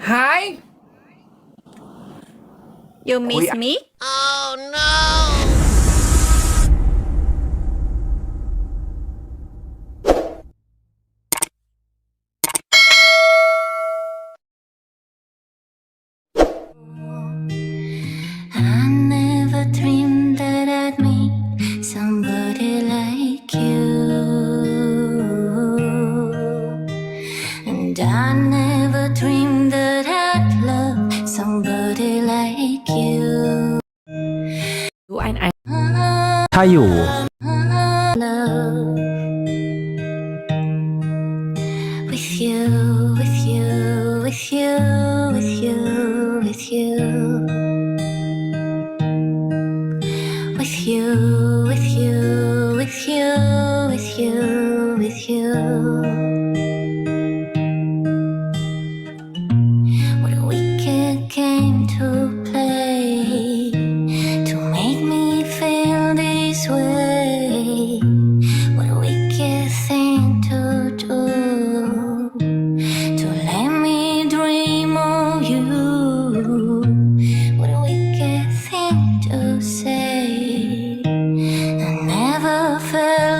Hi. You miss me? Oh no. With you, with you, with you, with you, with you. With you, with you, with you, with you, with you.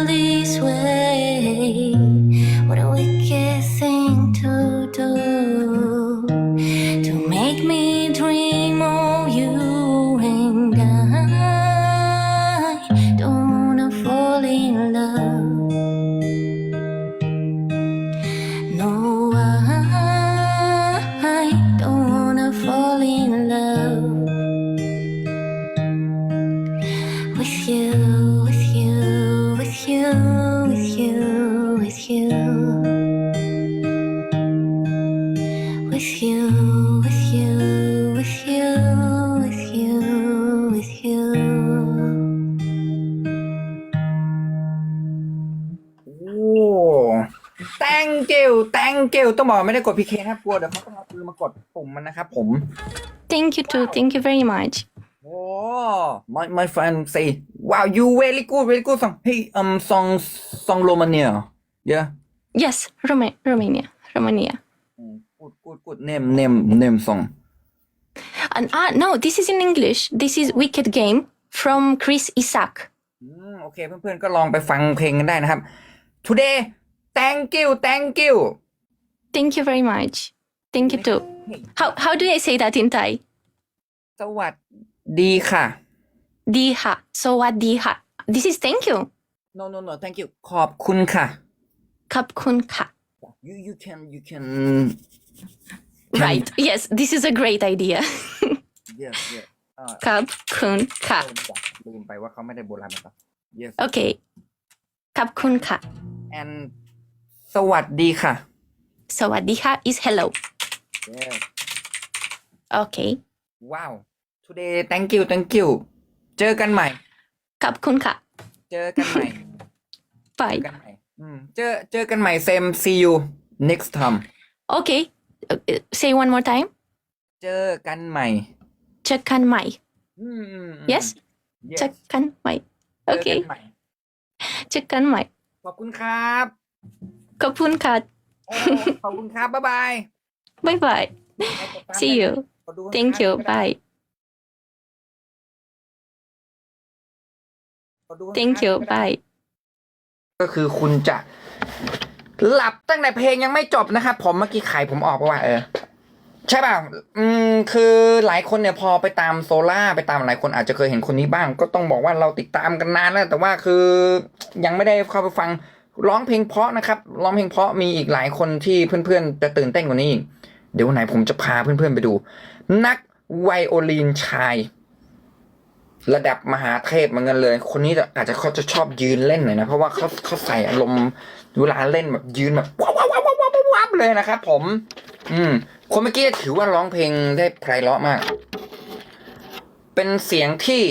This way. You thank you ต้องบอกไม่ได้กด PK นะครับกลัวเดี๋ยวเขาต้องเอาปืนมากดปุ่มมันนะครับผม Thank you too. Thank you very much. โอ้ my my friend say wow you very good very good song hey um song song Romania yeah Yes, Roma- Romania, Romania. good good good name name name song And ah, no, this is in English. This is Wicked Game from Chris Isaac. อืมโอเคเพื่อนๆก็ลองไปฟังเพลงกันได้นะครับ today thank you thank you Thank you very much. Thank you too. How how do I say that in Thai? สวัสดีค่ะ Diha. So what diha? This is thank you. no no no thank you ขอบคุณค่ะ Kap kun ka. you you can you can Right. Yes, this is a great idea. yes yes อ่า Kap kun ka. ลืมไปว่าเขาไม่ได้โบราณมาต่อ yes Okay. Kap kun ka. and สวัสดีค่ะ So what diha is hello. yes Okay. wow today thank you thank you เจอกันใหม่ Kap kun ka. เจอกันใหม่ เจ Bye. อกันใหม่อืมเจอเจอกันใหม่ same see you next time Okay. Uh, uh, say one more time. เจอกันใหม่ Chekan mai. อืมอืมอืม Yes. yes Chekan mai. เจอกัน Okay. ใหม่ Chekan mai. ขอบคุณครับ Kapun ka. โอ้ขอบคุณครับ บ๊ายบาย Bye bye. See you. ขอดูข้างๆ Thank you. ก็ได้ Bye. ขอดูข้างๆ Thank you. ก็ได้ Bye. ก็คือคุณจะหลับตั้งแต่เพลงยังไม่จบนะครับผมเมื่อกี้ไขผมออกไปว่าเออใช่ป่ะ อืม คือหลายคนเนี่ยพอไปตามโซล่าไปตามหลายคนอาจจะเคยเห็นคนนี้บ้าง ก็ต้องบอกว่าเราติดตามกันนานแล้ว แต่ว่าคือยังไม่ได้เข้าไปฟัง ร้องเพลงเพราะนะครับร้องเพลงเพราะมีอีกหลายคนที่เพื่อนๆจะตื่นเต้นกว่านี้อีกเดี๋ยวไหนผมจะพาเพื่อนๆไปดู นักไวโอลินชาย ระดับมหาเทพเหมือนกันเลย คนนี้อาจจะเขาจะชอบยืนเล่นหน่อยนะ เพราะว่าเขาเขาใส่อารมณ์เวลาเล่นแบบยืนแบบว้าวว้าวว้าวว้าวว้าวว้าวเลยนะครับผม อืม คนเมื่อกี้ถือว่าร้องเพลงได้ไพเราะมาก เป็นเสียงที่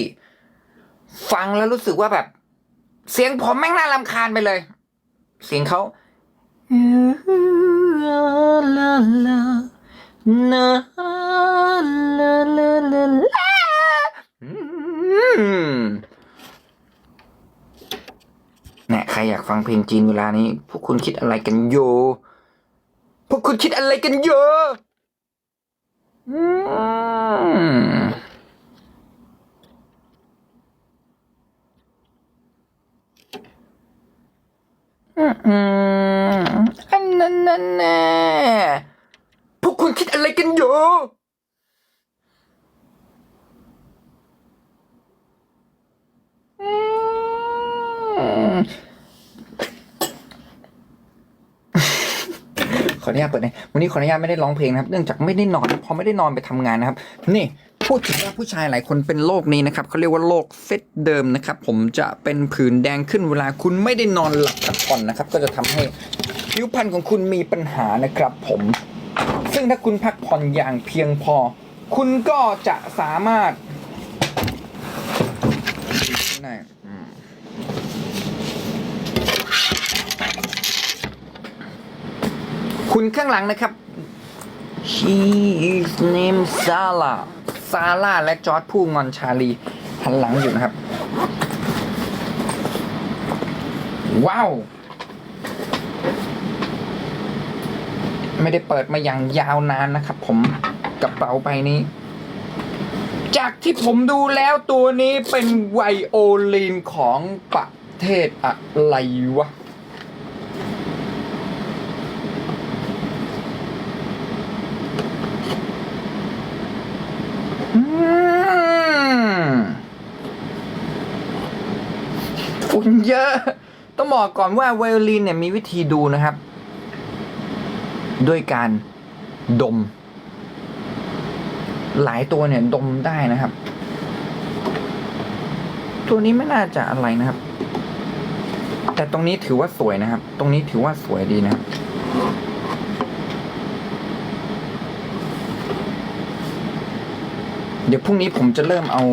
ฟังแล้วรู้สึกว่าแบบ เสียงผมแม่งน่ารำคาญไปเลย เสียงเขาเนี่ยใครอยากฟังเพลงจีนเวลานี้ พวกคุณคิดอะไรกันโย พวกคุณคิดอะไรกันโย อันนั้นแน่พวกคุณคิดอะไรกันอยู่ ขออนุญาตเปิดนะวันนี้ขออนุญาตไม่ได้ร้องเพลงนะครับ เนื่องจากไม่ได้นอน พอไม่ได้นอนไปทำงานนะครับ นี่ พูดถึงว่าผู้ชายหลายคนเป็นโรคนี้นะครับเขาเรียกว่าโรคเซตเดิมนะครับ ผมจะเป็นผื่นแดงขึ้นเวลาคุณไม่ได้นอนหลับพักผ่อนนะครับ ก็จะทำให้ผิวพรรณของคุณมีปัญหานะครับ ผม ซึ่งถ้าคุณพักผ่อนอย่างเพียงพอ คุณก็จะสามารถได้คุณข้างหลังนะครับ His named Sala ซาร่าและจอร์ดผู้งอนชาลีหันหลังอยู่นะครับ ว้าว ไม่ได้เปิดมาอย่างยาวนานนะครับผมกระเป๋าใบนี้ จากที่ผมดูแล้วตัวนี้เป็นไวโอลินของประเทศอะไรวะ อืมฝุ่น เยอะ ต้องบอกก่อนว่าไวโอลินเนี่ยมีวิธีดูนะครับ ด้วยการดม หลายตัวเนี่ยดมได้นะครับ ตัวนี้ไม่น่าจะอะไรนะครับ แต่ตรงนี้ถือว่าสวยนะครับ ตรงนี้ถือว่าสวยดีนะครับเดี๋ยวพรุ่งนี้ผมจะเริ่มเอา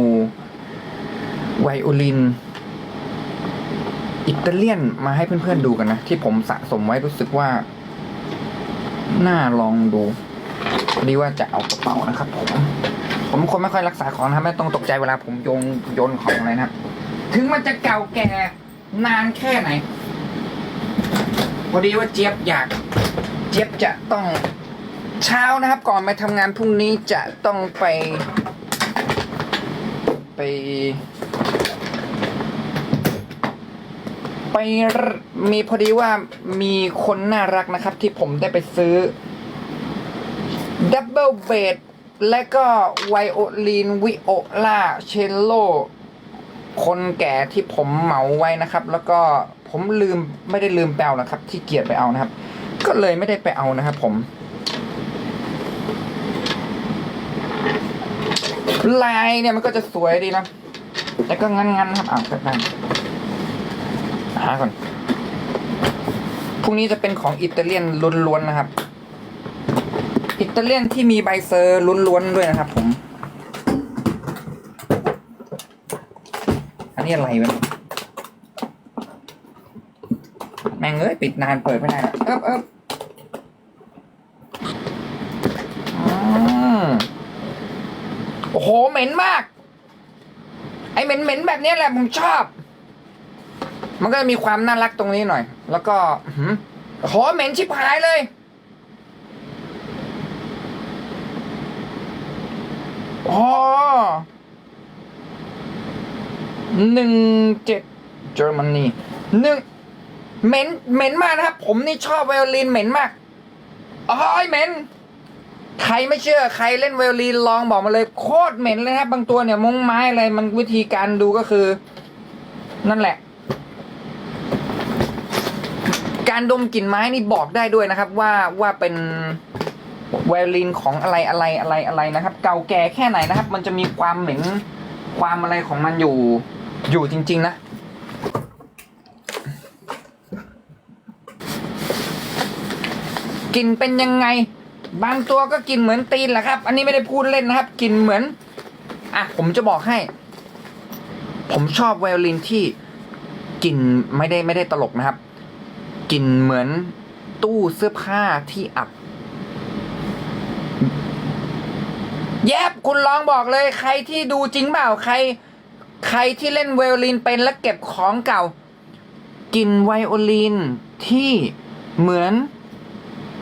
ไวโอลิน อิตาเลียนมาให้เพื่อนๆดูกันนะ ที่ผมสะสมไว้รู้สึกว่า น่าลองดูพอดีว่าจะเอากระเป๋านะครับผม ผมคนไม่ค่อยรักษาของนะไม่ต้องตกใจเวลาผมโยนโยนของอะไรนะถึงมันจะเก่าแก่นานแค่ไหนพอดีว่าเจี๊ยบอยาก เจี๊ยบจะต้องเช้านะครับ ก่อนไปทำงานพรุ่งนี้จะต้องไป ไป ไปมีพอดีว่ามีคนน่ารักนะครับ ที่ผมได้ไปซื้อดับเบิลเบดและก็ไวโอลินวิโอลาเชลโล คนแก่ที่ผมเหมาไว้นะครับ แล้วก็ผมลืมไม่ได้ลืมแปลนะครับ ที่เกียจไปเอานะครับ ก็เลยไม่ได้ไปเอานะครับผมลายเนี่ยมันก็จะสวยดีนะ แต่ก็งันๆนะครับอ่าวแป๊บนึง หาก่อนพรุ่งนี้จะเป็นของอิตาเลียนล้วนๆนะครับ อิตาเลียนที่มีใบเซอร์ล้วนๆด้วยนะครับ ผม อันนี้อะไรวะเนี่ยแม่งเอ้ยปิดนานเปิดไม่ได้เอิบเอิบอืมโอ้โหเหม็นมาก ไอเหม็นเหม็นแบบนี้แหละผมชอบ มันก็จะมีความน่ารักตรงนี้หน่อย แล้วก็หืมโอ้โหเหม็นชิบหายเลย อ๋อหนึ่งเจ็ดเยอรมนีหนึ่งเหม็นเหม็นมากนะครับ ผมนี่ชอบไวโอลินเหม็นมากอ๋อยเหม็นใครไม่เชื่อใครเล่นไวโอลินลองบอกมาเลย โคตรเหม็นเลยครับบางตัวเนี่ยมงไม้อะไรมันวิธีการดูก็คือ นั่นแหละ การดมกลิ่นไม้นี่บอกได้ด้วยนะครับ ว่าว่าเป็นไวโอลินของอะไรอะไรอะไรอะไรนะครับ เก่าแก่แค่ไหนนะครับ มันจะมีความเหม็นความอะไรของมันอยู่อยู่จริง ๆ นะกลิ่นเป็นยังไง บางตัวก็กลิ่นเหมือนตีนแหละครับ อันนี้ไม่ได้พูดเล่นนะครับกลิ่นเหมือนอะผมจะบอกให้ ผมชอบไวโอลินที่กลิ่นไม่ได้ไม่ได้ตลกนะครับ กลิ่นเหมือนตู้เสื้อผ้าที่อับ แยบคุณลองบอกเลย ใครที่ดูจริงเปล่าใคร ใครที่เล่นไวโอลินเป็นและเก็บของเก่ากลิ่นไวโอลินที่เหมือน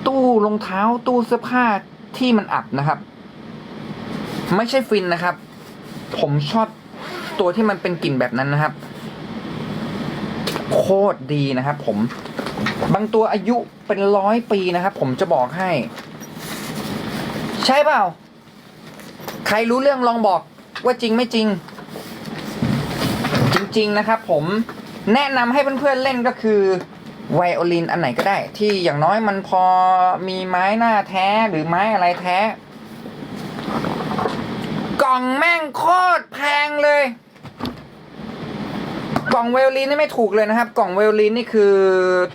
ตู้รองเท้าตู้เสื้อผ้าที่มันอับนะครับ ไม่ใช่ฟินนะครับ ผมชอบตัวที่มันเป็นกลิ่นแบบนั้นนะครับ โคตรดีนะครับผม บางตัวอายุเป็นร้อยปีนะครับ ผมจะบอกให้ ใช่เปล่า ใครรู้เรื่องลองบอกว่าจริงไม่จริง จริง ๆ นะครับผมแนะนำให้เพื่อนๆเล่นก็คือไวโอลินอันไหนก็ได้ ที่อย่างน้อยมันพอมีไม้หน้าแท้หรือไม้อะไรแท้ กล่องแม่งโคตรแพงเลย กล่องเวลลินนี่ไม่ถูกเลยนะครับ กล่องเวลลินนี่คือ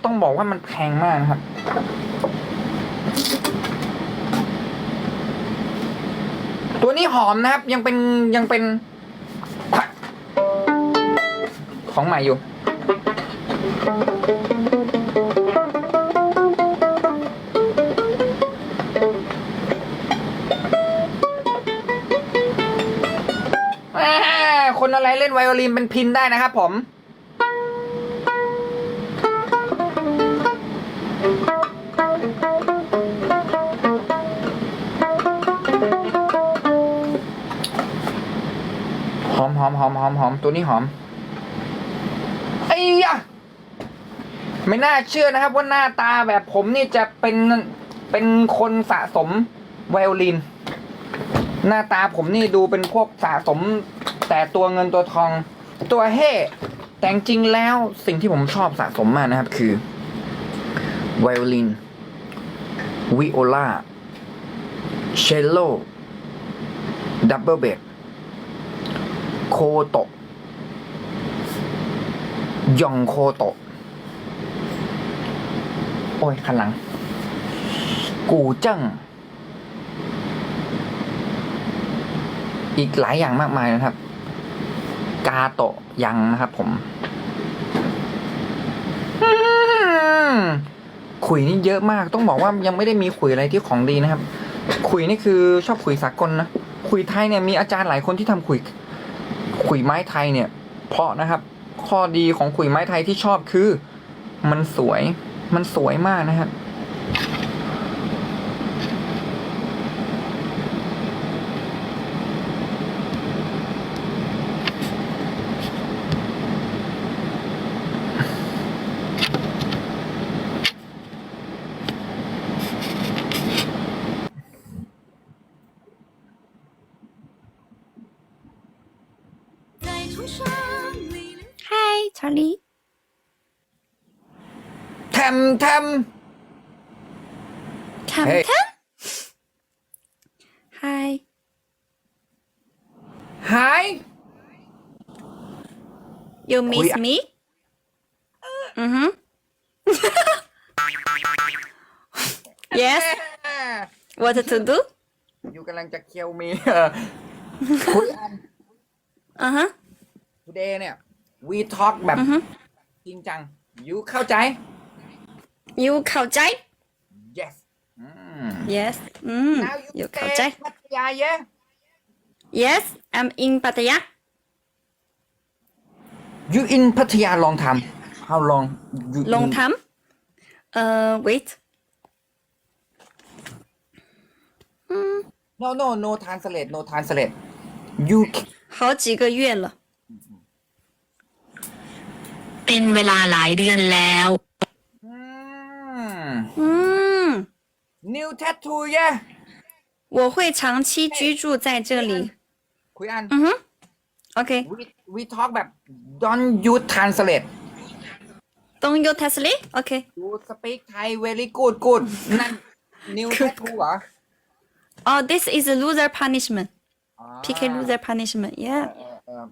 ต้องบอกว่ามันแพงมากนะครับ ตัวนี้หอมนะครับ ยังเป็นยังเป็น ของใหม่อยู่ อะไรเล่นไวโอลินเป็นพินได้นะครับผมหอมหอมหอมหอมหอมตัวนี้หอมไอ้ยะไม่น่าเชื่อนะครับว่าหน้าตาแบบผมนี่จะเป็นเป็นคนสะสมไวโอลิน หน้าตาผมนี่ดูเป็นพวกสะสม แต่ตัวเงินตัวทองตัวเฮ่แต่จริงๆแล้วสิ่งที่ผมชอบสะสมมากนะครับคือไวโอลินวิโอลาเชลโลดับเบิลเบสโคโตะยองโคโตะ โอ้ยขันหลัง กูเจิ้งอีกหลายอย่างมากมายนะครับ กาโตะยังนะครับผม ขุยนี่เยอะมาก ต้องบอกว่ายังไม่ได้มีขุยอะไรที่ของดีนะครับ ขุยนี่คือชอบขุยสากลนะ ขุยไทยเนี่ยมีอาจารย์หลายคนที่ทำขุย ขุยไม้ไทยเนี่ย เพราะนะครับ ข้อดีของขุยไม้ไทยที่ชอบคือ มันสวย มันสวยมากนะครับ ทมแทม Come, Hey. come. Hi. หาย You miss Ui, me? Mm-hmm. yes. What to do? อยู่กำลังจะเคียวมีเอ่อคุยอัน Uh-huh. today เนี่ย we talk แบบอือฮึจริงจัง you เข้าใจ You เข้าใจ yes อืม Yes. Mm. now you You stay เข้าใจ พัทยา yeah Yes, I'm in Pattaya. you in พัทยา long time how long you Long in- time. Uh, wait. no no no translate no translate you 好几个月了。 เป็นเวลาหลายเดือนแล้ว อืม 嗯， new tattoo yeah 我会长期居住在这里。 คุยอัน 嗯哼，OK。 we we talk แบบ don't you translate Don't you Tesla? OK。 you speak Thai very good good นั่น new tattoo เหรอ Oh, this is a loser punishment. อ๋อ PK loser punishment. Yeah. เออ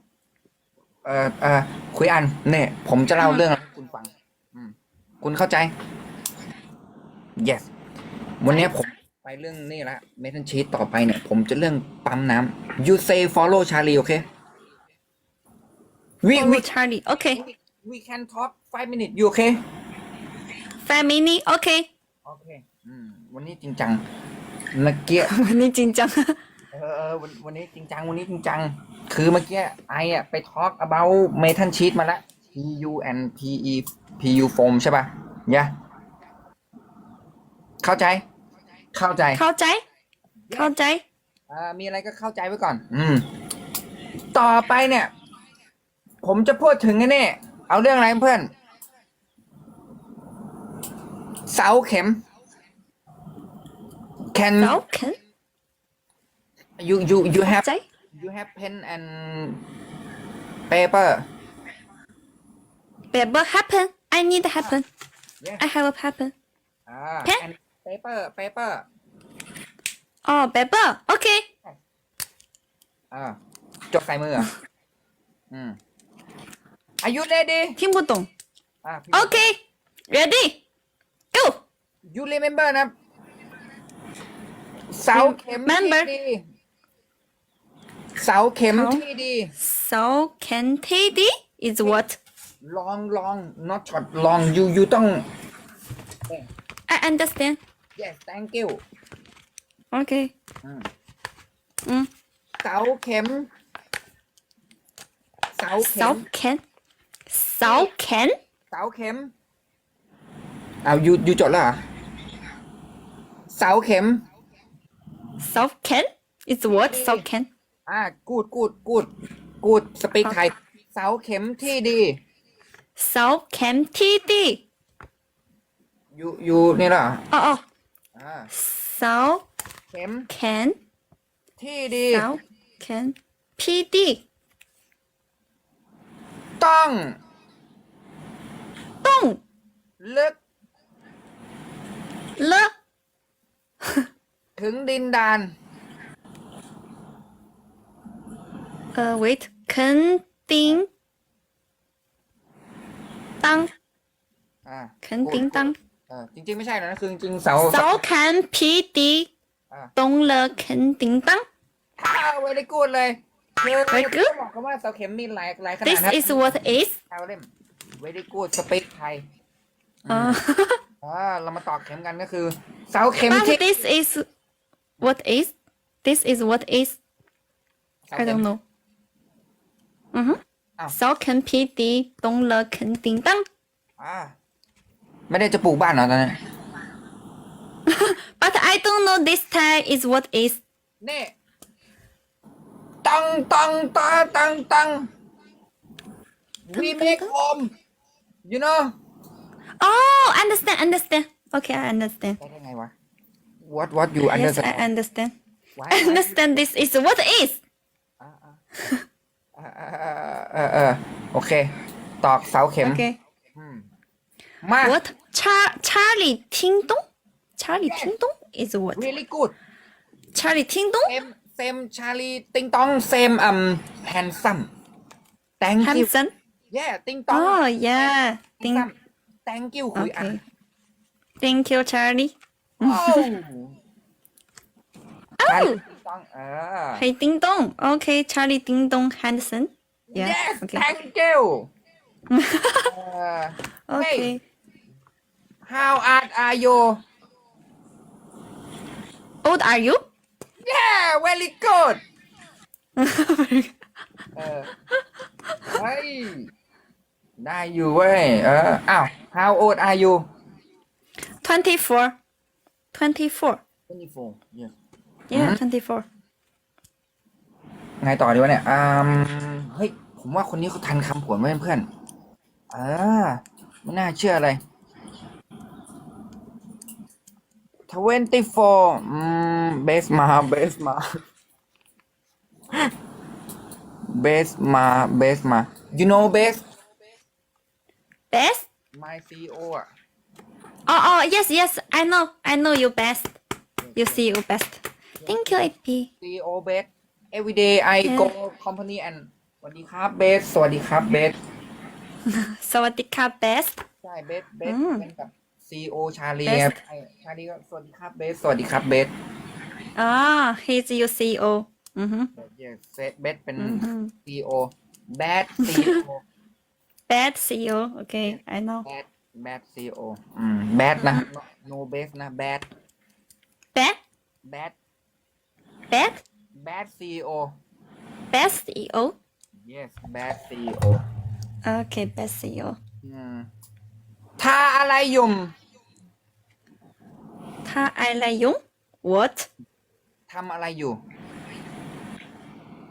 เออเออคุยอันเนี่ยผมจะเล่าเรื่องให้คุณฟัง อืม คุณเข้าใจ yes วันนี้ผมไปเรื่องนี่ละเมทัลชีตต่อไปเนี่ย ผมจะเรื่องปั๊มน้ำ you say follow Charlie โอเค we we Charlie โอเค we can talk five minutes you okay five minutes โอเคโอเควันนี้จริงจังเมื่อกี้วันนี้จริงจังเออวันวันนี้จริงจังวันนี้จริงจัง คือเมื่อกี้ไออะไปทอล์ก about เมทัลชีตมาละ PU and PE PU foam ใช่ปะยะ yeah. เข้าใจ เข้าใจ เข้าใจ เข้าใจอ่ามีอะไรก็เข้าใจไว้ก่อน อืม ต่อไปเนี่ย ผมจะพูดถึงไอ้นี่เอาเรื่องอะไรเพื่อน เสาเข็ม can เสาเข็ม you you you have 在 you have pen and paper paper happen I need happen yeah I have a happen อ่า Pen? and paper, เปเปอร์เปเปอร์อ๋อเปเปอร์โอเคอ่าจดใส่มือเหรออืม oh, ah, ah. hmm. Are you ready? ทิ้งบุตรงอ่ะพี่ โอเค ah, ready? Go. You remember นะเสาเข็มที่ Remember? ดีเสาเข็มเสา ที่ดี so can teddy is what? Long long not short long. You you ต้อง I understand. yes thank you โอเค อืมอืมเสาเข็ม เสาเข็มเข็มเสาเข็มเสาเข็ม เอายูยูจดแล้วเหรเสาเข็ม เสาเข็ม it's what เสาเข็ม อ่า กูดกูดกูดกูดสปีกไทย เสาเข็มที่ดี เสาเข็มที่ดี ยูยูนี่ละออ๋ออ๋อ า so เข็ม can ที่ดี so can PD ต้อง 动 ลึก 了 ถึงดินดาน 呃 wait 肯定当 อ่า 肯定当 เ ออจริง ๆ ไม่ใช่หรอกนะคือจริงๆเสา so can PD อ่า 动了肯定当 อ้าวเวลิกูดเลยคือ Very good บอกกันว่าเสาเข็มมีหลายหลายขนาด this นะ is what is เอาเล่มเวลิกูดสปีกไทย uh, อ่าเรามาตอกเข็มกันก็คือ เสาเข็ม but ที่ this is what is this is what is เสา I เข็ม don't know 嗯哼 อ้าว so can PD 动了肯定当 อ่า ไม่ได้จะปลูกบ้านเหรอตอนนี้ but I don't know this time is what is นี่ตังตังตาตังตัง we make home you know oh understand understand okay I understand ได้ได้ไงวะ what what you yes understand I understand Why? I understand this is what is อ่าอ่าอ่าอ่าเออเออโอเค ตอกเสาเข็ม okay มา What? Char Charlie Ting Dong? Charlie Ting Dong is what? really good Charlie Ting Dong? same same Charlie ติงตอง same um handsome thank you Hanson? yeah ติงตอง Oh yeah. Ting. handsome thank you คุยอะ Okay. Thank you, Charlie. โอ้ Charlie 哦ติงตองเออ Hey Ding Dong. Okay, Charlie Ding Dong Hanson. Yeah. yes Okay. thank you เออ Okay. How old are you Old are you? yeah very good เออเฮ้ยได้อยู่เว้ยเอออ้าว how old are you Twenty-four. Twenty-four. 24 yes Yeah, twenty-four. ไงต่อดีวะเนี่ยอืมเฮ้ย ผมว่าคนนี้เขาทันคำผวนไว้เพื่อน เออไม่น่าเชื่อเลย 24อืมเบสมาเบสมาเบสมาเบสมา you know เบส Best? my CEO อะ Oh, oh, yes, yes. I know. I know you best. You see you best. Thank you, AP. CEO เบส every day I go company and สวัสดีครับเบส สวัสดีครับเบส Sawadika best. ใช่เบส เบสอืมเป็นกับ CEO ชาลี Best ครับไอ้ชาลีก็สวัสดีครับเบสสวัสดีครับเบส Ah, he's your CEO. Mm-hmm. yes เบสเป็น Mhm. CEO bad CEO Bad CEO. Okay, I know. bad bad CEO อืม bad นะ no best นะ bad Bad, bad bad, bad CEO bad CEO. yes bad CEO Okay, bad CEO. อืม ทาอะไรยุ่มทาอะไรยุ่ม what ทำอะไรอยู่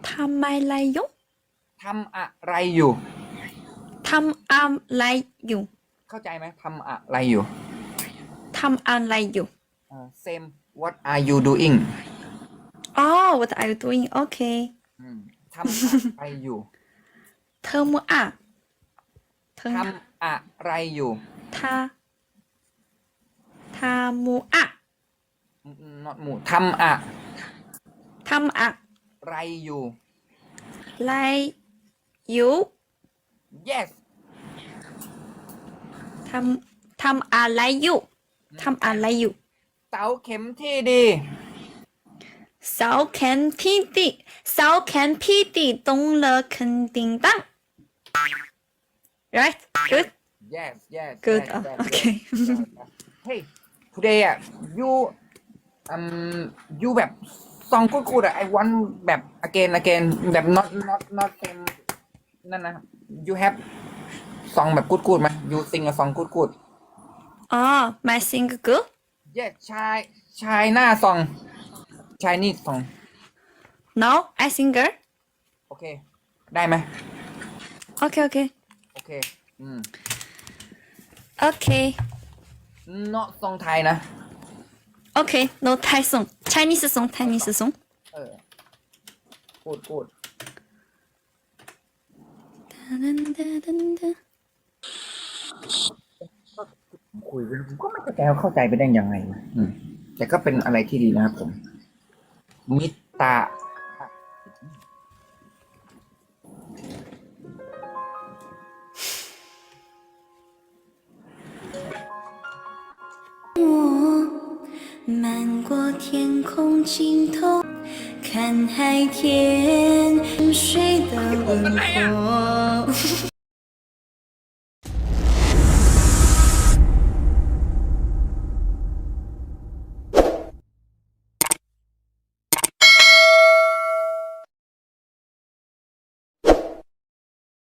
ทำอะไรยงทำอะไรอยู่ ทำอะไรอยู่เข้าใจไหมทำอะไรอยู่ทำอะไรอยู่ same what are you doing Oh what are you doing okay ทำอะไรอยู่ เธอมัวอะทำอะไรอยู่ ทาทามัวอ่ะ อืม not หมูทำอะ ทำอะ ไรอยู่ ไรอยู่ yes ทำทำอะไรอยู่ทำอะไรอยู่ เสาเข็มที่ดี เสาแขนพี่ตีเสาแขนพี่ตี动了肯定当 right good yes yes good yes, อ่ะ yes, โอเค yes, yes. hey today อ่ะ you um you แบบซองกูดกูดอ่ะ I want แบบ again again แบบ not not not same นั่นนะ you have ซองแบบกูดกูดไหม you sing a song กูดกูด อ๋อ my sing good yes ชายชายหน้าซองชายนี่ซอง no I singer โอเค ได้ไหม okay okay โอเค อืม okay not ซองไทยนะ okay no Thai song Chinese song Chinese song เออพูดพูด คุยไปผมก็ไม่เข้าใจว่าเข้าใจไปได้ยังไงนะอืมแต่ก็เป็นอะไรที่ดีนะครับผม มิตา 过天空尽头，看海天水的轮廓。